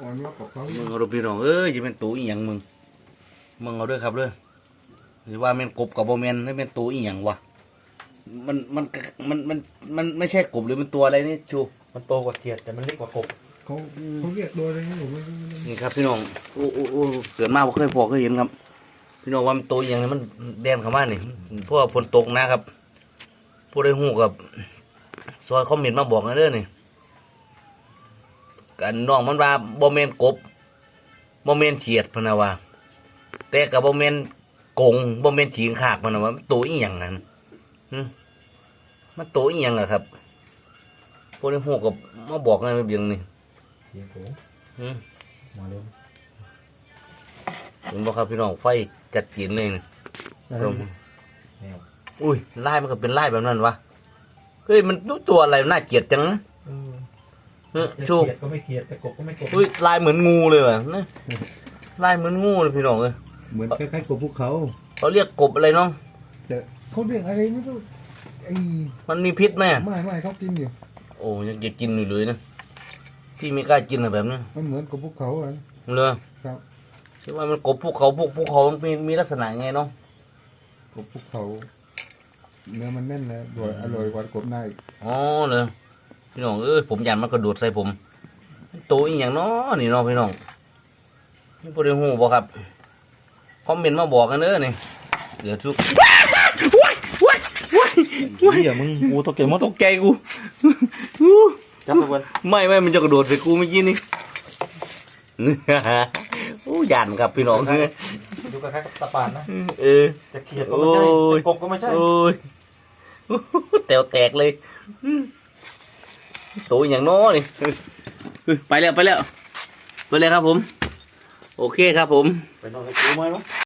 อ่อนว่ากับเขามึงเอาดูพี่น้องเอ้ยจะเป็นตัวอีหยังมึงมึงเอาด้วยครับเลยหรือว่าแม่นกบกับโบแมนนี่เป็นตัวอีหยังวะมันมันมันมันมันไม่ใช่กบหรือเป็นตัวอะไรนี่ชูมันโตกว่าเขียดแต่มันเล็กกว่ากบเขาเขาเรียกโดยอะไรนะผมไม่รู้นี่ครับพี่น้องโอ้โอ้โอ้เกิดมาบ่เคยพอเคยเห็นครับ พี่น้องว่ามันตัวอีหยังนี่มันแดนเข้ามานี่เพราะว่าฝนตกนะครับผู้ได้หูกับซอยคอมเมนต์มาบอกนะเด้อนี่ กันน้องมันว่าบ่แม่นกบบ่แม่นเขียดพะนะว่าแต่กับบ่แม่นกงบ่แม่นฉีงขากพะนะว่ามันตัวอีหยังนั้นหึมันตัวอีหยังอะครับพวกนี้ฮู้กับมาบอกไงแบบยังนี่เขียดโกหึมาเร็วเห็นบ่ครับพี่น้องไฟจัดจีนเลยนี่อะไรแนวอุ้ยลายมันก็เป็นลายแบบนั้นวะเฮ้ยมันตัวอะไรน่าเกลียดจังนะ เออเออจะชูเขียดก็ไม่เขียดแต่กบก็ไม่กบอุ้ยลายเหมือนงูเลยว่ะนะลายเหมือนงูเลยพี่น้องเอ้ยเหมือนคล้ายๆกับภูเขาเขาเรียกกบอะไรน้อง แต่เขาเรียกอะไรไม่รู้ไอ้มันมีพิษไหมอะไม่ไม่เขากินอยู่โอ้ยังจะกินอยู่เลยนะพี่ไม่กล้ากินอะแบบนี้มันเหมือนกับภูเขาอะเลยครับใช่ว่ามันกบภูเขาพวกภูเขามันมีมีลักษณะไงน้องกับภูเขาเนื้อมันแน่นนะอร่อยอร่อยกว่ากบหน้าอีกอ๋อเลย พี่น้องเอ้ยผมยันมันกระโดดใส่ผมตัวอีหยังเนาะนี่เน้องพี่น้องนี่พอได้หูบ่ครับคอมเมนต์มาบอกกันเด้อนี่เดี๋ยวชุบว้ายว้ายว้ายว้ายเหี้ยมึงกูตกเก็บมดตกใจกูจับไปบนไม่ไม่มันจะกระโดดใส่กูเมื่อกี้นี่โอ้ยันครับพี่น้องดูกระคล้ายกับตะปานนะเออแต่เขียดก็ไม่ใช่โอ้ยแต่กบก็ไม่ใช่โอ้ยแตวแตกเลย ตัวอย่างน้อนี่เฮ้ยไปแล้วไปแล้วไปเลยครับผม โอเคครับผม ไปนอนกับกูไหมวะ